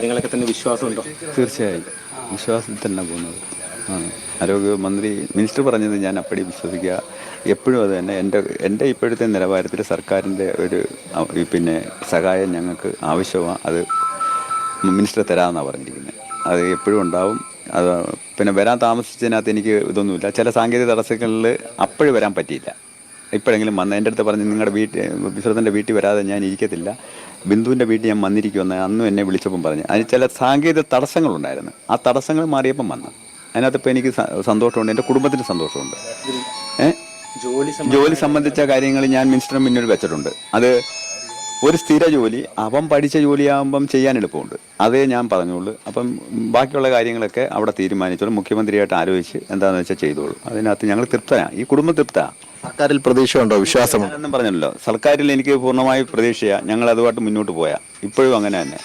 കാര്യങ്ങളൊക്കെ തന്നെ വിശ്വാസമുണ്ടോ? തീർച്ചയായും. വിശ്വാസത്തിൽ തന്നെ പോകുന്നത്. ആരോഗ്യമന്ത്രി ആരോഗ്യ മന്ത്രി മിനിസ്റ്റർ പറഞ്ഞത് ഞാൻ അപ്പടി വിശ്വസിക്കുക. എപ്പോഴും അത് തന്നെ. എന്റെ എന്റെ ഇപ്പോഴത്തെ നിലവാരത്തിൽ സർക്കാരിന്റെ ഒരു പിന്നെ സഹായം ഞങ്ങൾക്ക് ആവശ്യമാണ് അത് മിനിസ്റ്റർ തരാമെന്നാണ് പറഞ്ഞിരിക്കുന്നത് അത് എപ്പോഴും ഉണ്ടാവും. അത് പിന്നെ വരാൻ താമസിച്ചതിനകത്ത് എനിക്ക് ഇതൊന്നുമില്ല. ചില സാങ്കേതിക തടസ്സങ്ങളിൽ അപ്പോഴും വരാൻ പറ്റിയില്ല. ഇപ്പോഴെങ്കിലും വന്ന് എന്റെ അടുത്ത് പറഞ്ഞ് നിങ്ങളുടെ വീട്ടിൽ വിശ്രത്തിന്റെ വീട്ടിൽ വരാതെ ഞാൻ ഇരിക്കത്തില്ല. ബിന്ദുവിന്റെ വീട്ടിൽ ഞാൻ വന്നിരിക്കുമെന്ന് അന്നും എന്നെ വിളിച്ചപ്പം പറഞ്ഞു. അതിന് ചില സാങ്കേതിക തടസ്സങ്ങളുണ്ടായിരുന്നു. ആ തടസ്സങ്ങൾ മാറിയപ്പം വന്നു. അതിനകത്ത് ഇപ്പോൾ എനിക്ക് സന്തോഷമുണ്ട്. എന്റെ കുടുംബത്തിന് സന്തോഷമുണ്ട്. ഏഹ് ജോലി ജോലി സംബന്ധിച്ച കാര്യങ്ങൾ ഞാൻ മിനിസ്റ്ററിന് മുന്നിൽ വെച്ചിട്ടുണ്ട്. അത് ഒരു സ്ഥിര ജോലി അവൻ പഠിച്ച ജോലിയാകുമ്പം ചെയ്യാൻ എളുപ്പമുണ്ട്. അതേ ഞാൻ പറഞ്ഞോളൂ അപ്പം ബാക്കിയുള്ള കാര്യങ്ങളൊക്കെ അവിടെ തീരുമാനിച്ചോളൂ. മുഖ്യമന്ത്രിയായിട്ട് ആലോചിച്ച് എന്താണെന്ന് വെച്ചാൽ ചെയ്തോളൂ. അതിനകത്ത് ഞങ്ങൾ തൃപ്തരാണ് ഈ കുടുംബം തൃപ്തമാണ് സർക്കാരിൽ പ്രതീക്ഷയുണ്ടോ? വിശ്വാസമുണ്ടോ? പറഞ്ഞല്ലോ. സർക്കാരിൽ എനിക്ക് പൂർണമായി പ്രതീക്ഷയാണ് ഞങ്ങൾ അതുമായിട്ട് മുന്നോട്ട് പോയാ. ഇപ്പോഴും അങ്ങനെ തന്നെ.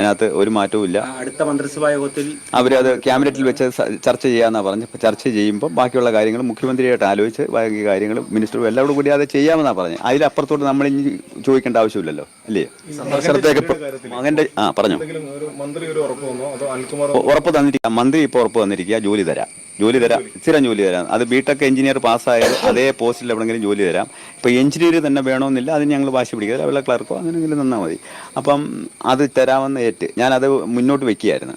അതിനകത്ത് ഒരു മാറ്റവും ഇല്ല. അടുത്ത മന്ത്രിസഭാ യോഗത്തിൽ അവരത് ക്യാബിനറ്റിൽ വെച്ച് ചർച്ച ചെയ്യാന്നാ പറഞ്ഞ് ചർച്ച ചെയ്യുമ്പോൾ ബാക്കിയുള്ള കാര്യങ്ങൾ മുഖ്യമന്ത്രിയായിട്ട് ആലോചിച്ച് ബാക്കി കാര്യങ്ങൾ മിനിസ്റ്ററും എല്ലാവരും കൂടി അത് ചെയ്യാമെന്നാ പറഞ്ഞു. അതിലപ്പുറത്തോട്ട് നമ്മൾ ഇനി ചോദിക്കേണ്ട ആവശ്യമില്ലല്ലോ അല്ലേ? സ്ഥലത്തേക്ക് മകന്റെ ആ പറഞ്ഞു. എന്തെങ്കിലും ഒരു മന്ത്രി ഒരു ഉറപ്പ് വന്നോ? അതോ അനിൽകുമാർ ഉറപ്പ് തന്നിരിക്കുക മന്ത്രി ഇപ്പോൾ ഉറപ്പ് തന്നിരിക്കുക ജോലി തരാം. ജോലി തരാം. സ്ഥിരം ജോലി തരാം. അത് ബിടെക് എഞ്ചിനീയർ പാസ്സായാലും അതേ പോസ്റ്റിൽ എവിടെയെങ്കിലും ജോലി തരാം. ഇപ്പോൾ എഞ്ചിനീയർ തന്നെ വേണമെന്നില്ല അതിന് ഞങ്ങൾ വാശി പിടിക്കുക അവിടെ ക്ലർക്കോ അങ്ങനെയെങ്കിലും നിന്നാൽ മതി. അപ്പം അത് തരാമെന്ന് ഏറ്റ് ഞാനത് മുന്നോട്ട് വെക്കുകയായിരുന്നു.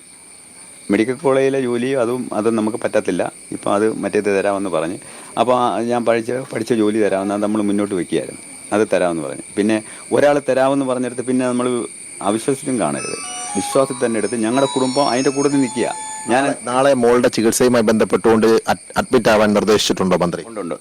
മെഡിക്കൽ കോളേജിലെ ജോലിയും അതും അത് നമുക്ക് പറ്റത്തില്ല. ഇപ്പം അത് മറ്റേത് തരാമെന്ന് പറഞ്ഞ്. അപ്പോൾ ഞാൻ പഠിച്ച പഠിച്ച ജോലി തരാമെന്ന് നമ്മൾ മുന്നോട്ട് വെക്കുകയായിരുന്നു. അത് തരാമെന്ന് പറഞ്ഞു. പിന്നെ ഒരാൾ തരാമെന്ന് പറഞ്ഞെടുത്ത് പിന്നെ നമ്മൾ അവിശ്വസിച്ചും കാണരുത്. വിശ്വാസത്തിൽ തന്നെ എടുത്ത് ഞങ്ങളുടെ കുടുംബം അതിന്റെ കൂടെ നിൽക്കുക. ഞാൻ നാളെ മോളുടെ ചികിത്സയുമായി ബന്ധപ്പെട്ടുകൊണ്ട് അഡ്മിറ്റ് ആവാൻ നിർദ്ദേശിച്ചിട്ടുണ്ടോ മന്ത്രി? ഉണ്ടുണ്ട്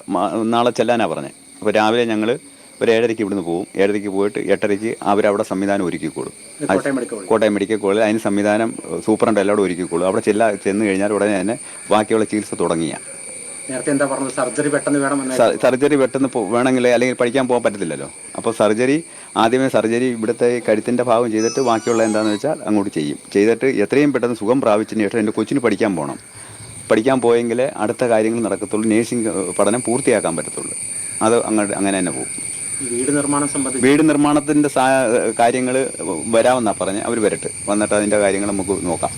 നാളെ ചെല്ലാനാ പറഞ്ഞത് അപ്പോൾ രാവിലെ ഞങ്ങൾ ഒരു ഏഴരയ്ക്ക് ഇവിടുന്ന് പോകും ഏഴരയ്ക്ക് പോയിട്ട് എട്ടരയ്ക്ക് അവരവിടെ സംവിധാനം ഒരുക്കിക്കോളും. Kottayam medical college. Kottayam medical college. അതിന് സംവിധാനം സൂപ്രണ്ട് എല്ലാവരും ഒരുക്കിക്കോളും. അവിടെ ചെല്ലാ ചെന്ന് കഴിഞ്ഞാൽ ഉടനെ തന്നെ ബാക്കിയുള്ള ചികിത്സ തുടങ്ങിയ. നേരത്തെ എന്താ പറഞ്ഞത്? സർജറി പെട്ടെന്ന് വേണമെന്ന്. സർജറി പെട്ടെന്ന് വേണമെങ്കിൽ അല്ലെങ്കിൽ പഠിക്കാൻ പോകാൻ പറ്റത്തില്ലല്ലോ. അപ്പോൾ സർജറി ആദ്യമേ സർജറി ഇവിടുത്തെ കഴുത്തിന്റെ ഭാഗം ചെയ്തിട്ട് ബാക്കിയുള്ള എന്താണെന്ന് വെച്ചാൽ അങ്ങോട്ട് ചെയ്യും. ചെയ്തിട്ട് എത്രയും പെട്ടെന്ന് സുഖം പ്രാപിച്ചതിന് ശേഷം എന്റെ കൊച്ചിന് പഠിക്കാൻ പോകണം. പഠിക്കാൻ പോയെങ്കിൽ അടുത്ത കാര്യങ്ങൾ നടക്കത്തുള്ളൂ. നേഴ്സിംഗ് പഠനം പൂർത്തിയാക്കാൻ പറ്റത്തുള്ളൂ. അത് അങ്ങോട്ട് അങ്ങനെ തന്നെ പോകും. വീട് നിർമ്മാണം സംബന്ധിച്ച് വീട് നിർമ്മാണത്തിന്റെ കാര്യങ്ങൾ വരാമെന്നാണ് പറഞ്ഞ് അവർ വരട്ടെ. വന്നിട്ട് അതിന്റെ കാര്യങ്ങൾ നമുക്ക് നോക്കാം.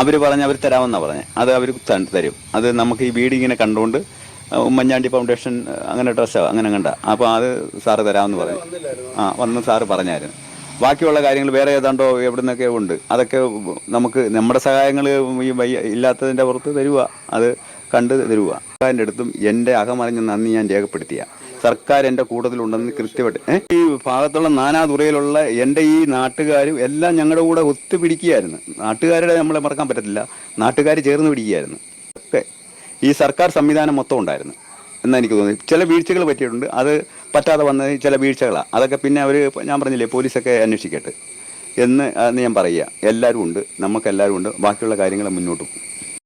അവർ പറഞ്ഞ് അവർ തരാമെന്നാണ് പറഞ്ഞത് അത് അവർ തരും. അത് നമുക്ക് ഈ വീട് ഇങ്ങനെ കണ്ടുകൊണ്ട് ഉമ്മൻചാണ്ടി ഫൗണ്ടേഷൻ അങ്ങനെ ഡ്രസ്സോ അങ്ങനെ കണ്ട. അപ്പോൾ അത് സാറ് തരാമെന്ന് പറഞ്ഞു. ആ വന്ന് സാറ് പറഞ്ഞായിരുന്നു. ബാക്കിയുള്ള കാര്യങ്ങൾ വേറെ ഏതാണ്ടോ എവിടെ നിന്നൊക്കെ ഉണ്ട്. അതൊക്കെ നമുക്ക് നമ്മുടെ സഹായങ്ങൾ ഈ ഇല്ലാത്തതിന്റെ പുറത്ത് തരുക അത് കണ്ട് തരുക സർക്കാരിന്റെ അടുത്തും എന്റെ അകമറിഞ്ഞ നന്ദി ഞാൻ രേഖപ്പെടുത്തിയ. സർക്കാർ എന്റെ കൂട്ടത്തിലുണ്ടെന്ന് കൃത്യമായിട്ട്? ഈ ഭാഗത്തുള്ള നാനാ നാനാതുറയിലുള്ള എന്റെ ഈ നാട്ടുകാരും എല്ലാം ഞങ്ങളുടെ കൂടെ ഒത്തുപിടിക്കുകയായിരുന്നു. നാട്ടുകാരുടെ നമ്മളെ മറക്കാൻ പറ്റത്തില്ല. നാട്ടുകാർ ചേർന്ന് പിടിക്കുകയായിരുന്നു. ഒക്കെ. ഈ സർക്കാർ സംവിധാനം മൊത്തം ഉണ്ടായിരുന്നു എന്നാ എനിക്ക് തോന്നി ചില വീഴ്ചകൾ പറ്റിയിട്ടുണ്ട്. അത് പറ്റാതെ വന്ന ചില വീഴ്ചകളാണ് അതൊക്കെ പിന്നെ അവർ ഞാൻ പറഞ്ഞില്ലേ പോലീസൊക്കെ അന്വേഷിക്കട്ടെ എന്ന് ഞാൻ പറയുക. എല്ലാവരും ഉണ്ട്. നമുക്കെല്ലാവരും ഉണ്ട്. ബാക്കിയുള്ള കാര്യങ്ങൾ മുന്നോട്ട് പോകും.